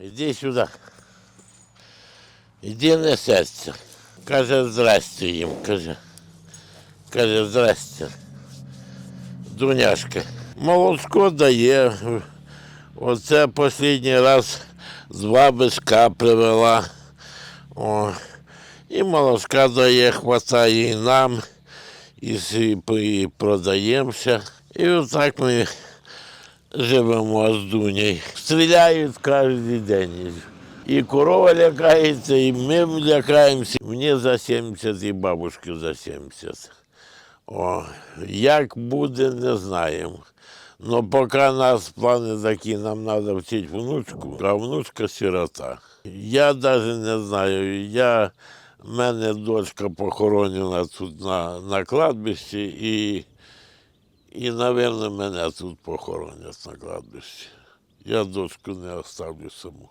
Іди сюди. Іди несеться. Каже, здрасте їм, каже. Каже, здрасте. Дуняшка. Молочко дає. Оце останній раз з бабушка привела. О. І молочка дає, хватає і нам, і продаємося. І отак ми живемо з Дунею. Стріляють кожен день. І корова лякається, і ми лякаємося. Мені за 70 і бабушки за 70. О, як буде, не знаємо. Но поки нас плани такі, нам треба вчити внучку, а внучка сирота. Я навіть не знаю. Я, мене дочка похоронена тут на, на кладбищі і, і, мабуть, мене тут похоронять на кладбищі. Я дочку не оставлю саму.